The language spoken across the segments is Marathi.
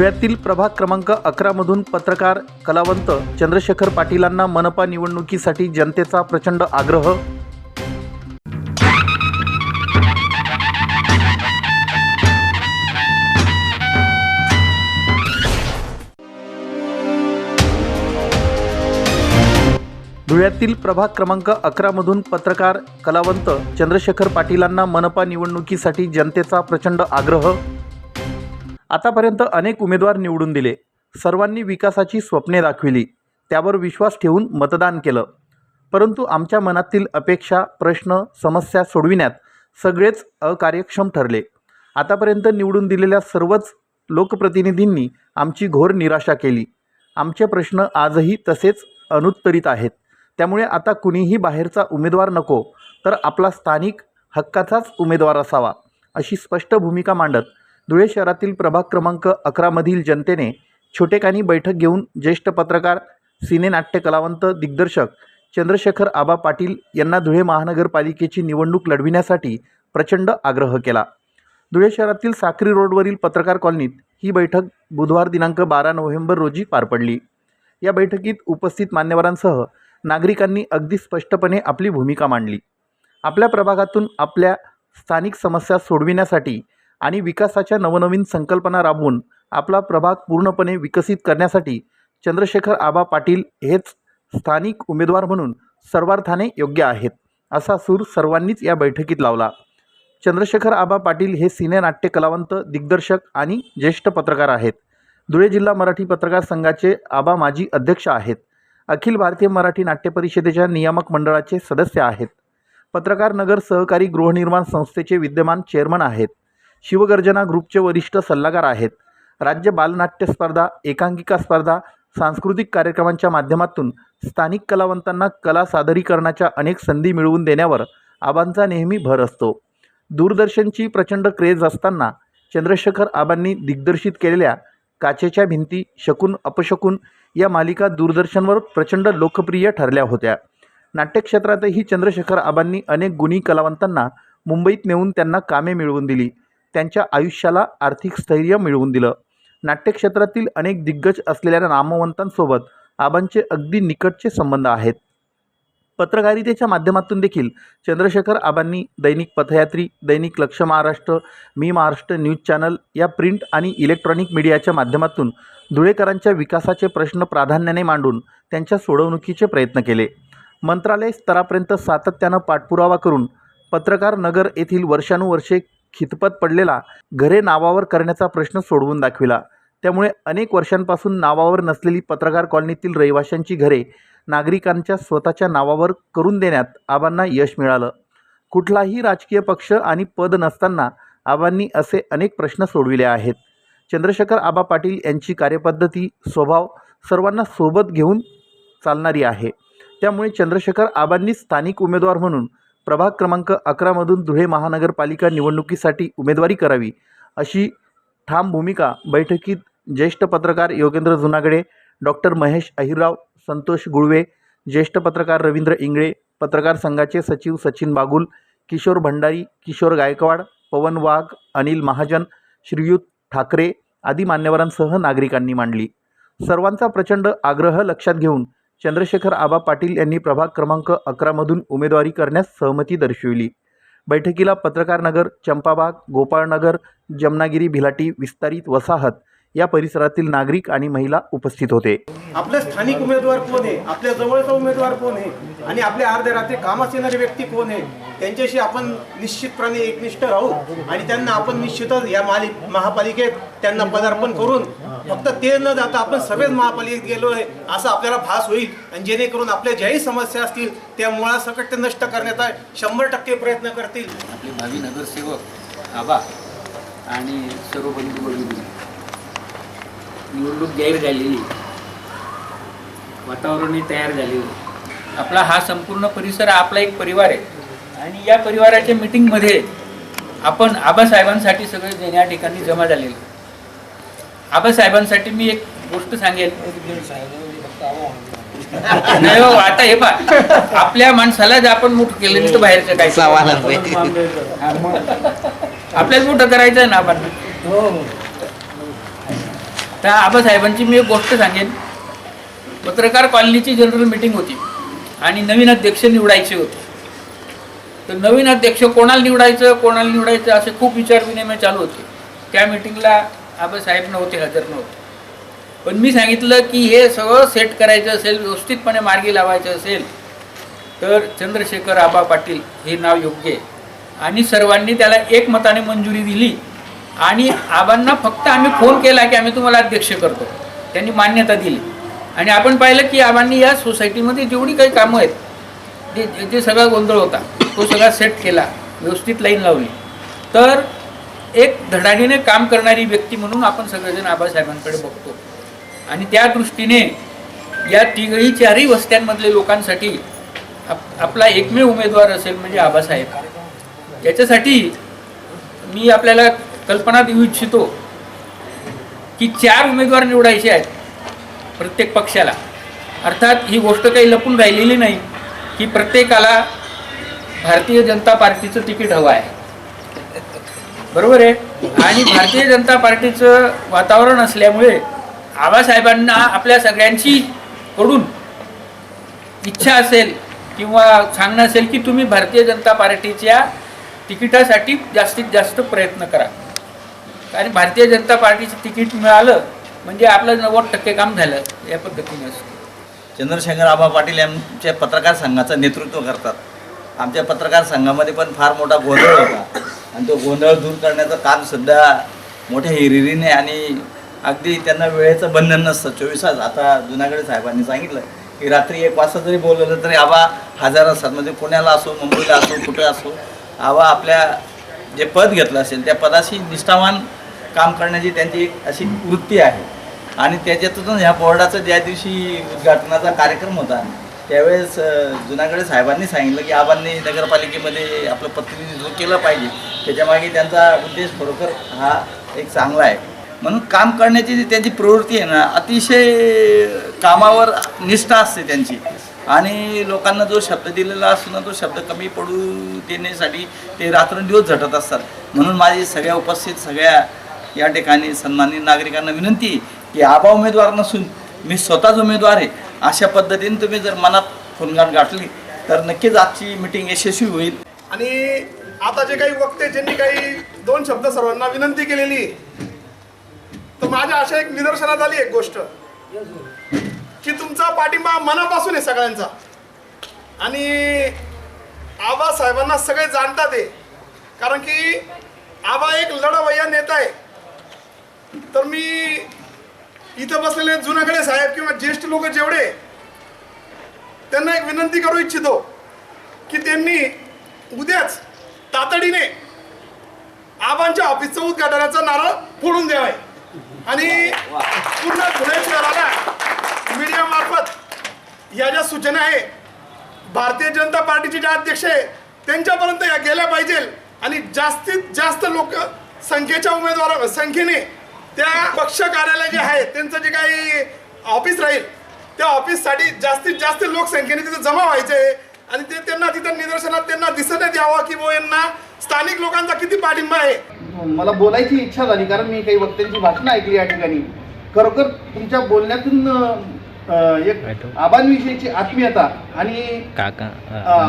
धुळ्यातील प्रभाग क्रमांक अकरामधून पत्रकार कलावंत चंद्रशेखर पाटीलांना मनपा निवडणुकीसाठी जनतेचा प्रचंड आग्रह. धुळ्यातील प्रभाग क्रमांक अकरामधून पत्रकार कलावंत चंद्रशेखर पाटीलांना मनपा निवडणुकीसाठी जनतेचा प्रचंड आग्रह. आतापर्यंत अनेक उमेदवार निवडून दिले. सर्वांनी विकासाची स्वप्ने दाखविली. त्यावर विश्वास ठेवून मतदान केलं. परंतु आमच्या मनातील अपेक्षा प्रश्न समस्या सोडविण्यात सगळेच अकार्यक्षम ठरले. आतापर्यंत निवडून दिलेल्या सर्वच लोकप्रतिनिधींनी आमची घोर निराशा केली. आमचे प्रश्न आजही तसेच अनुत्तरित आहेत. त्यामुळे आता कुणीही बाहेरचा उमेदवार नको तर आपला स्थानिक हक्काचाच उमेदवार असावा अशी स्पष्ट भूमिका मांडत धुळे शहरातील प्रभाग क्रमांक अकरामधील जनतेने छोटेखानी बैठक घेऊन ज्येष्ठ पत्रकार सिनेनाट्य कलावंत दिग्दर्शक चंद्रशेखर आबा पाटील यांना धुळे महानगरपालिकेची निवडणूक लढविण्यासाठी प्रचंड आग्रह केला. धुळे शहरातील साक्री रोडवरील पत्रकार कॉलनीत ही बैठक बुधवार दिनांक बारा नोव्हेंबर रोजी पार पडली. या बैठकीत उपस्थित मान्यवरांसह नागरिकांनी अगदी स्पष्टपणे आपली भूमिका मांडली. आपल्या प्रभागातून आपल्या स्थानिक समस्या सोडविण्यासाठी आणि विकासाच्या नवनवीन संकल्पना राबवून आपला प्रभाग पूर्णपणे विकसित करण्यासाठी चंद्रशेखर आबा पाटील हेच स्थानिक उमेदवार म्हणून सर्वार्थाने योग्य आहेत असा सूर सर्वांनीच या बैठकीत लावला. चंद्रशेखर आबा पाटील हे सिने नाट्य कलावंत दिग्दर्शक आणि ज्येष्ठ पत्रकार आहेत. धुळे जिल्हा मराठी पत्रकार संघाचे आबा माजी अध्यक्ष आहेत. अखिल भारतीय मराठी नाट्य परिषदेच्या नियामक मंडळाचे सदस्य आहेत. पत्रकार नगर सहकारी गृहनिर्माण संस्थेचे विद्यमान चेअरमन आहेत. शिवगर्जना ग्रुपचे वरिष्ठ सल्लागार आहेत. राज्य बालनाट्य स्पर्धा एकांकिका स्पर्धा सांस्कृतिक कार्यक्रमांच्या माध्यमातून स्थानिक कलावंतांना कला सादरीकरणाच्या अनेक संधी मिळवून देण्यावर आबांचा नेहमी भर असतो. दूरदर्शनची प्रचंड क्रेज असताना चंद्रशेखर आबांनी दिग्दर्शित केलेल्या काचेच्या भिंती शकून अपशकून या मालिका दूरदर्शनवर प्रचंड लोकप्रिय ठरल्या होत्या. नाट्यक्षेत्रातही चंद्रशेखर आबांनी अनेक गुणी कलावंतांना मुंबईत नेऊन त्यांना कामे मिळवून दिली. त्यांच्या आयुष्याला आर्थिक स्थैर्य मिळवून दिलं. नाट्यक्षेत्रातील अनेक दिग्गज असलेल्या नामवंतांसोबत आबांचे अगदी निकटचे संबंध आहेत. पत्रकारितेच्या माध्यमातून देखील चंद्रशेखर आबांनी दैनिक पथयात्री दैनिक लक्ष महाराष्ट्र मी महाराष्ट्र न्यूज चॅनल या प्रिंट आणि इलेक्ट्रॉनिक मीडियाच्या माध्यमातून धुळेकरांच्या विकासाचे प्रश्न प्राधान्याने मांडून त्यांच्या सोडवणुकीचे प्रयत्न केले. मंत्रालय स्तरापर्यंत सातत्यानं पाठपुरावा करून पत्रकार नगर येथील वर्षानुवर्षे खितपत पडलेला घरे नावावर करण्याचा प्रश्न सोडवून दाखविला. त्यामुळे अनेक वर्षांपासून नावावर नसलेली पत्रकार कॉलनीतील रहिवाशांची घरे नागरिकांच्या स्वतःच्या नावावर करून देण्यात आबांना यश मिळालं. कुठलाही राजकीय पक्ष आणि पद नसताना आबांनी असे अनेक प्रश्न सोडविले आहेत. चंद्रशेखर आबा पाटील यांची कार्यपद्धती स्वभाव सर्वांना सोबत घेऊन चालणारी आहे. त्यामुळे चंद्रशेखर आबांनी स्थानिक उमेदवार म्हणून प्रभाग क्रमांक अकरामधून धुळे महानगरपालिका निवडणुकीसाठी उमेदवारी करावी अशी ठाम भूमिका बैठकीत ज्येष्ठ पत्रकार योगेंद्र जुनागडे डॉक्टर महेश अहिरराव संतोष गुळवे ज्येष्ठ पत्रकार रवींद्र इंगळे पत्रकार संघाचे सचिव सचिन बागुल किशोर भंडारी किशोर गायकवाड पवन वाघ अनिल महाजन श्रीयुत ठाकरे आदी मान्यवरांसह नागरिकांनी मांडली. सर्वांचा प्रचंड आग्रह लक्षात घेऊन चंद्रशेखर आबा पाटील यांनी प्रभाग क्रमांक अकरामधून उमेदवारी करण्यास सहमती दर्शविली. बैठकीला पत्रकार नगर चंपाबाग गोपाळनगर जमनागिरी भिलाटी विस्तारित वसाहत या परिसरातील नागरिक आणि महिला उपस्थित होते. आपले स्थानिक उमेदवार कोण आहे? आपल्या जवळचा उमेदवार कोण आहे? आणि आपल्या अर्ध्या रात्री कामास येणारे व्यक्ती कोण आहे? त्यांच्याशी आपण निश्चितपणे एकनिष्ठ राहू आणि त्यांना आपण निश्चितच या मालि महापालिकेत त्यांना पदार्पण करून फक्त ते न जाता आपण सगळेच महापालिकेत गेलो आहे असं आपल्याला भास होईल. आणि जेणेकरून आपल्या ज्याही समस्या असतील त्या मुळासकट ते नष्ट करण्याचा शंभर टक्के प्रयत्न करतील. आपले भावी नगरसेवक आबा आणि सर्व बंधू निवडणूक जाहीर झालेली. वातावरणही तयार झालेलं. आपला हा संपूर्ण परिसर आपला एक परिवार आहे. आणि या परिवाराच्या मिटिंगमध्ये आपण आबासाहेबांसाठी सगळे जण या ठिकाणी जमा झालेले. आबासाहेबांसाठी मी एक गोष्ट सांगेल नाही हो आता हे पा आपल्या माणसाला जर आपण मोठं केलं तर बाहेरचं काय? हा. आपल्याला मोठं करायचं आहे ना आपण? त्या आबासाहेबांची मी एक गोष्ट सांगेन. पत्रकार कॉलनीची जनरल मीटिंग होती आणि नवीन अध्यक्ष निवडायचे होते. तर नवीन अध्यक्ष कोणाला निवडायचं कोणाला निवडायचं असे खूप विचारविनिमय चालू होते. त्या मिटिंगला आबासाहेब नव्हते हजर नव्हते. पण मी सांगितलं की हे सगळं सेट करायचं असेल व्यवस्थितपणे मार्गी लावायचं असेल तर चंद्रशेखर आबा पाटील हे नाव योग्य आहे. आणि सर्वांनी त्याला एकमताने मंजुरी दिली. आणि आबांना फक्त आम्ही फोन केला की आम्ही तुम्हाला अध्यक्ष करतो. त्यांनी मान्यता दिली. आणि आपण पाहिलं की आबांनी या सोसायटीमध्ये जेवढी काही कामं आहेत जे जे- सगळा गोंधळ होता तो सगळा सेट केला व्यवस्थित लाईन लावली. तर एक धडाडीने काम करणारी व्यक्ती म्हणून आपण सगळेजण आबासाहेबांकडे बघतो. आणि त्या दृष्टीने या तिघही चारही वस्त्यांमधले लोकांसाठी आप आपला एकमेव उमेदवार असेल म्हणजे आबासाहेब. याच्यासाठी मी आपल्याला कल्पना देऊ इच्छितो की चार उमेदवार निवडायचे आहेत प्रत्येक पक्षाला. अर्थात ही गोष्ट काही लपून राहिलेली नाही की प्रत्येकाला भारतीय जनता पार्टीचं तिकीट हवं आहे. बरोबर आहे? आणि भारतीय जनता पार्टीचं वातावरण असल्यामुळे आबासाहेबांना आपल्या सगळ्यांची कडून इच्छा असेल किंवा सांगणं असेल की तुम्ही भारतीय जनता पार्टीच्या तिकिटासाठी जास्तीत जास्त प्रयत्न करा. कारण भारतीय जनता पार्टीचं तिकीट मिळालं म्हणजे आपलं नव्वद टक्के काम झालं या पद्धतीने. असतं चंद्रशेखर आबा पाटील यांच्या पत्रकार संघाचं नेतृत्व करतात. आमच्या पत्रकार संघामध्ये पण फार मोठा गोंधळ होता. आणि तो गोंधळ दूर करण्याचं काम सुद्धा मोठ्या हिरिरीने आणि अगदी त्यांना वेळेचं बंधन नसतं. चोवीस तास आता जुनागड साहेबांनी सांगितलं की रात्री एक वाजता जरी बोलवलं तरी आबा हजार असतात. म्हणजे पुण्याला असो मुंबईला असो कुठे असो आबा आपल्या जे पद घेतलं असेल त्या पदाशी निष्ठावान काम करण्याची त्यांची एक अशी वृत्ती आहे. आणि त्याच्यातून ह्या बोर्डाचा ज्या दिवशी उद्घाटनाचा कार्यक्रम होता त्यावेळेस अ, जुनागडे साहेबांनी सांगितलं की आबांनी नगरपालिकेमध्ये आपलं प्रतिनिधित्व केलं पाहिजे. त्याच्यामागे त्यांचा उद्देश खरोखर हा एक चांगला आहे. म्हणून काम करण्याची जी त्यांची प्रवृत्ती आहे ना अतिशय कामावर निष्ठा असते त्यांची. आणि लोकांना जो शब्द दिलेला असतो ना तो शब्द कमी पडू देण्यासाठी ते रात्रंदिवस झटत असतात. म्हणून माझी सगळ्या उपस्थित सगळ्या या ठिकाणी सन्मानित नागरिकांना विनंती की आबा उमेदवार नसून मी स्वतःच उमेदवार आहे अशा पद्धतीने तुम्ही जर मनात खुणगाट गाठली तर नक्कीच आजची मिटिंग यशस्वी होईल. आणि आता जे काही वक्ते ज्यांनी काही दोन शब्द सर्वांना विनंती केलेली आहे, तर माझ्या अशा एक निदर्शनात आली एक गोष्ट की तुमचा पाठिंबा मनापासून आहे सगळ्यांचा. आणि आबा साहेबांना सगळे जाणतात आहे कारण की आबा एक लढवय्या नेता आहे. तर मी इथं बसलेले जुनागडे साहेब किंवा ज्येष्ठ लोक जेवढे त्यांना एक विनंती करू इच्छितो की त्यांनी उद्याच तातडीने आबांच्या ऑफिसचं उद्घाटनाचा नारळ फोडून द्यावे. आणि पूर्ण धुळे शहराला मीडियामार्फत या ज्या सूचना आहे भारतीय जनता पार्टीचे जे अध्यक्ष आहे त्यांच्यापर्यंत या गेल्या पाहिजे. आणि जास्तीत जास्त लोक संख्येच्या उमेदवार संख्येने त्या पक्ष कार्यालय जे आहे त्यांचं जे काही ऑफिस राहील त्या ऑफिससाठी जास्तीत जास्त लोकसंख्येने तिथे जमा व्हायचे आहे आणि ते त्यांना तिथं निदर्शनात त्यांना दिसण्यात यावं की बुवा यांना स्थानिक लोकांचा किती पाठिंबा आहे? मला बोलायची इच्छा झाली कारण मी काही वक्त्यांची भाषणं ऐकली या ठिकाणी. खरोखर तुमच्या बोलण्यातून एक आबांविषयीची आत्मीयता आणि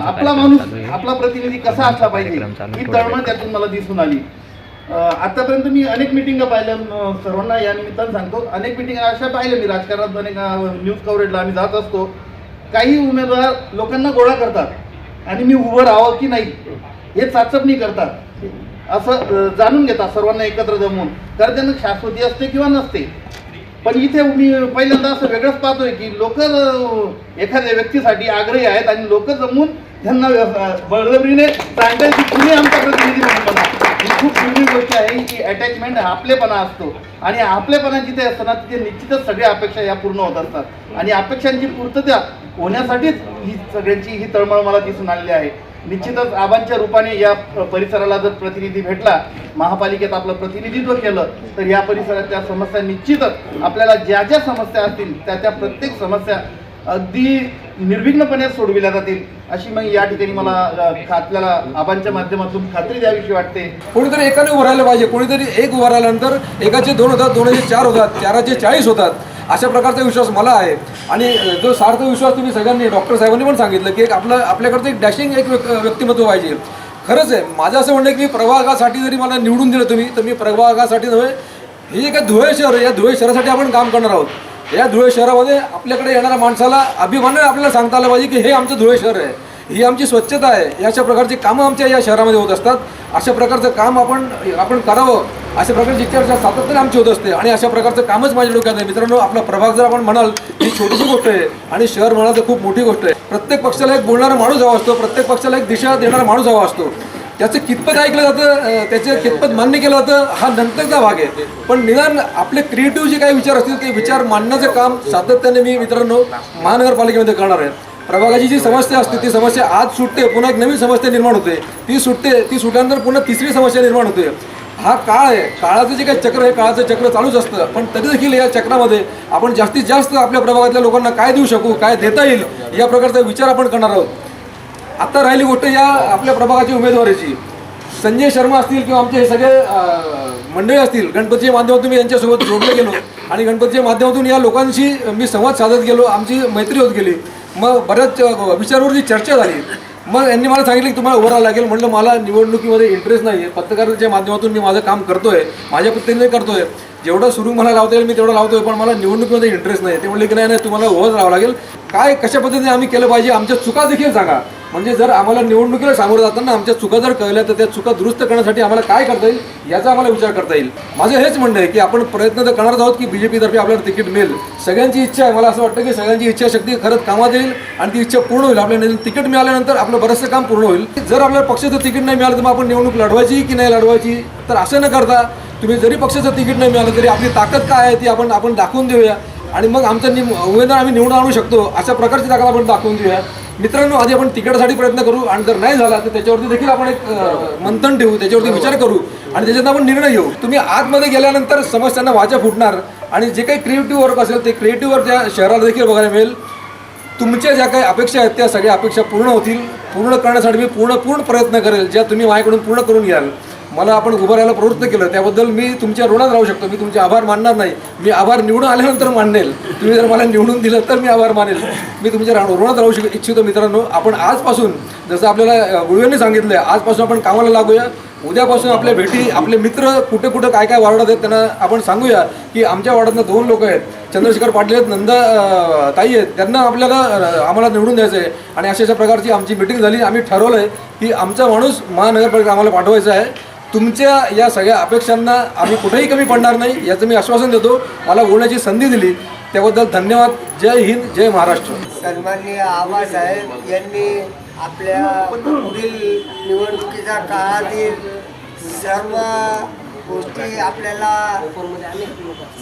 आपला माणूस आपला प्रतिनिधी कसा असला पाहिजे ही तळमळ त्यातून मला दिसून आली. आतापर्यंत मी अनेक मिटिंग पाहिल्या सर्वांना या निमित्तानं सांगतो. अनेक मिटिंग अशा पाहिल्या मी राजकारणात अनेक न्यूज कव्हरेजला आम्ही जात असतो. काही उमेदवार लोकांना गोळा करतात आणि मी उभं राहावं की नाही हे चाचपणी करतात. असं जाणून घेतात सर्वांना एकत्र जमवून तर त्यांना शाश्वती असते किंवा नसते. पण इथे मी पहिल्यांदा असं वेगळंच पाहतोय की लोक एखाद्या व्यक्तीसाठी आग्रही आहेत आणि लोक जमून त्यांना बळजबरीने सांगतात की तुम्ही आमचा प्रतिनिधी म्हणून बना खूप जुनी गोष्ट आहे की अटॅचमेंट आपलेपणा असतो. आणि आपलेपणा जिथे असतं ना तिथे निश्चितच सगळ्या अपेक्षा या पूर्ण होत असतात. आणि अपेक्षांची पूर्तता होण्यासाठीच ही सगळ्यांची ही तळमळ मला दिसून आलेली आहे. निश्चितच आबांच्या रूपाने या परिसराला जर प्रतिनिधी भेटला महापालिकेत आपलं प्रतिनिधित्व केलं तर या परिसरातल्या समस्या निश्चितच आपल्याला ज्या ज्या समस्या असतील त्या त्या प्रत्येक समस्या अगदी निर्विघ्नपणे सोडविल्या जातील. अशी मग या ठिकाणी मला आपल्याला आबांच्या माध्यमातून खात्री द्यावीशी वाटते. कोणीतरी एकाने उभं राहिलं पाहिजे. कोणीतरी एक उभं राहिल्यानंतर एकाचे दोन होतात दोनाचे चार होतात चाराचे चाळीस होतात. अशा प्रकारचा विश्वास मला आहे. आणि जो सार्थ विश्वास तुम्ही सगळ्यांनी डॉक्टर साहेबांनी पण सांगितलं की एक आपलं आपल्याकडचं एक डॅशिंग एक व्यक्- व्यक्तिमत्व पाहिजे. खरंच आहे माझं असं म्हणणं आहे की मी प्रभागासाठी जरी मला निवडून दिलं तुम्ही तर मी प्रभागासाठी नव्हे हे जे काय धुळे शहर आहे. या धुळे शहरासाठी आपण काम करणार आहोत. या धुळे शहरामध्ये आपल्याकडे येणाऱ्या माणसाला अभिमानाने आपल्याला सांगता आलं पाहिजे की हे आमचं धुळे शहर आहे. ही आमची स्वच्छता आहे. या अशा प्रकारची कामं आमच्या या शहरामध्ये होत असतात. अशा प्रकारचं काम आपण आपण करावं. अशा प्रकारची चर्चा सातत्याने आमची होत असते. आणि अशा प्रकारचं कामच माझ्या डोक्यात आहे. मित्रांनो आपला प्रभाग जर आपण म्हणाल ही छोटीशी गोष्ट आहे. आणि शहर म्हणाल तर खूप मोठी गोष्ट आहे. प्रत्येक पक्षाला एक बोलणारा माणूस हवा असतो. प्रत्येक पक्षाला एक दिशा देणारा माणूस हवा असतो. त्याचं कितपत ऐकलं जातं त्याचं कितपत मान्य केलं जातं हा नंतरचा भाग आहे. पण निदान आपले क्रिएटिव्ह जे काही विचार असतील ते विचार मांडण्याचं काम सातत्याने मी मित्रांनो महानगरपालिकेमध्ये करणार आहे. प्रभागाची जी समस्या असते ती समस्या आज सुटते पुन्हा एक नवीन समस्या निर्माण होते. ती सुटते ती सुटल्यानंतर पुन्हा तिसरी समस्या निर्माण होते. हा काळ आहे. काळाचं जे काही चक्र आहे काळाचं चक्र चालूच असतं. पण तरी देखील या चक्रामध्ये आपण जास्तीत जास्त आपल्या प्रभागातल्या लोकांना काय देऊ शकू काय देता येईल या प्रकारचा विचार आपण करणार आहोत. आता राहिली गोष्ट या आपल्या प्रभागाची उमेदवाराची. संजय शर्मा असतील किंवा आमचे हे सगळे मंडळी असतील गणपतीच्या माध्यमातून मी यांच्यासोबत जोडले गेलो. आणि गणपतीच्या माध्यमातून या लोकांशी मी संवाद साधत गेलो आमची मैत्री होत गेली. मग बऱ्याच विचारावरची चर्चा झाली मग यांनी मला सांगितलं की तुम्हाला उभं राहावं लागेल. म्हटलं मला निवडणुकीमध्ये इंटरेस्ट नाही आहे पत्रकाराच्या माध्यमातून मी माझं काम करतोय. माझ्या पद्धतीने करतोय. जेवढं सुरू मला लावता येईल मी तेवढं लावतोय. पण मला निवडणुकीमध्ये इंटरेस्ट नाही ते म्हणले की नाही नाही तुम्हाला उभंच राहावं लागेल. काय कशा पद्धतीने आम्ही केलं पाहिजे? आमच्या चुका देखील सांगा. म्हणजे जर आम्हाला निवडणुकीला सामोरं जाताना आमच्या चुका जर कळल्या तर त्या चुका दुरुस्त करण्यासाठी आम्हाला काय करता येईल याचा आम्हाला विचार करता येईल. माझं हेच म्हणणं आहे की आपण प्रयत्न तर करणार आहोत की बी जे पीतर्फे आपल्याला तिकीट मिळेल. सगळ्यांची इच्छा आहे मला असं वाटतं की सगळ्यांची इच्छाशक्ती खरंच कामात येईल आणि ती इच्छा पूर्ण होईल. आपल्याला तिकीट मिळाल्यानंतर आपलं बरंचसं काम पूर्ण होईल. जर आपल्याला पक्षाचं तिकीट नाही मिळालं तर मग आपण निवडणूक लढवायची की नाही लढवायची? तर असं न करता तुम्ही जरी पक्षाचं तिकीट नाही मिळालं तरी आपली ताकद काय आहे ती आपण आपण दाखवून देऊया. आणि मग आमचा निम उमेदवार आम्ही निवडून आणू शकतो अशा प्रकारची ताकद आपण दाखवून देऊया. मित्रांनो आधी आपण तिकिटासाठी प्रयत्न करू. आणि जर नाही झाला तर त्याच्यावरती देखील आपण एक मंथन ठेवू. त्याच्यावरती विचार करू. आणि त्याच्यात आपण निर्णय घेऊ. तुम्ही आतमध्ये गेल्यानंतर समस्यांना वाचा फुटणार. आणि जे काही क्रिएटिव्ह वर्क असेल ते क्रिएटिव्ह वर्क त्या शहराला देखील बघायला मिळेल. तुमच्या ज्या काही अपेक्षा आहेत त्या सगळ्या अपेक्षा पूर्ण होतील. पूर्ण करण्यासाठी मी पूर्ण पूर्ण प्रयत्न करेल ज्या तुम्ही माझ्याकडून पूर्ण करून घ्याल. मला आपण उभं राहायला प्रवृत्त केलं त्याबद्दल मी तुमच्या ऋणात राहू शकतो. मी तुमचे आभार मानणार नाही. मी आभार निवडून आल्यानंतर मानेल. तुम्ही जर मला निवडून दिलं तर मी आभार मानेल. मी तुमच्या राहणं ऋणात राहू शक इच्छितो मित्रांनो. आपण आजपासून जसं आपल्याला गुळव्यांनी सांगितलं आहे आजपासून आपण कामाला लागूया. उद्यापासून आपल्या भेटी आपले मित्र कुठे कुठे काय काय वार्डात आहेत त्यांना आपण सांगूया की आमच्या वार्डातनं दोन लोक आहेत. चंद्रशेखर पाटील आहेत नंदा ताई आहेत. त्यांना आपल्याला आम्हाला निवडून द्यायचं आहे आणि अशा अशा प्रकारची आमची मिटिंग झाली. आम्ही ठरवलं आहे की आमचा माणूस महानगरपालिका आम्हाला पाठवायचा आहे. तुमच्या या सगळ्या अपेक्षांना आम्ही कुठेही कमी पडणार नाही याचं मी आश्वासन देतो. मला बोलण्याची संधी दिली. त्याबद्दल धन्यवाद. जय हिंद जय महाराष्ट्र. सन्माननीय आबासाहेब यांनी आपल्या पुढील निवडणुकीच्या काळातील सर्व गोष्टी आपल्याला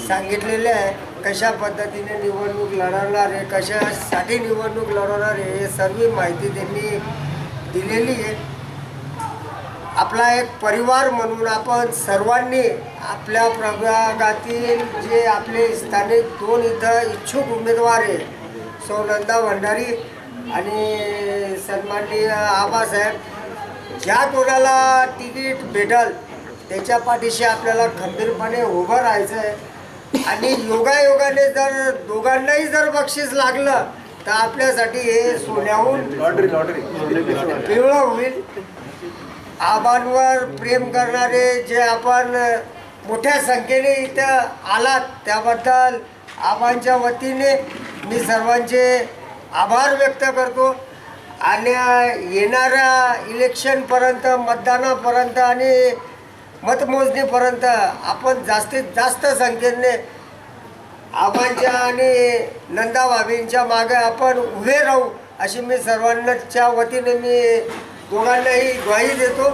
सांगितलेल्या आहे कशा पद्धतीने निवडणूक लढवणार आहे कशासाठी निवडणूक लढवणार आहे हे सर्व माहिती त्यांनी दिलेली आहे. आपला एक परिवार म्हणून आपण सर्वांनी आपल्या प्रभागातील जे आपले स्थानिक दोन इथं इच्छुक उमेदवार आहे सौ नंदा भंडारी आणि सन्माननीय आबासाहेब ज्या कोणाला तिकीट भेटल त्याच्या पाठीशी आपल्याला खंबीरपणे उभं राहायचं आहे आणि योगायोगाने जर दोघांनाही जर बक्षीस लागलं तर आपल्यासाठी हे सोन्याहून लॉटरी लॉटरी पिवळं होईल. आबांवर प्रेम करणारे जे आपण मोठ्या संख्येने इथं आलात त्याबद्दल आबांच्या वतीने मी सर्वांचे आभार व्यक्त करतो. आणि येणाऱ्या इलेक्शनपर्यंत मतदानापर्यंत आणि मतमोजणीपर्यंत आपण जास्तीत जास्त संख्येने आबांच्या आणि नंदा भाभींच्या मागे आपण उभे राहू अशी मी सर्वांच्या वतीने मी कोणालाही ग्वाही देतो.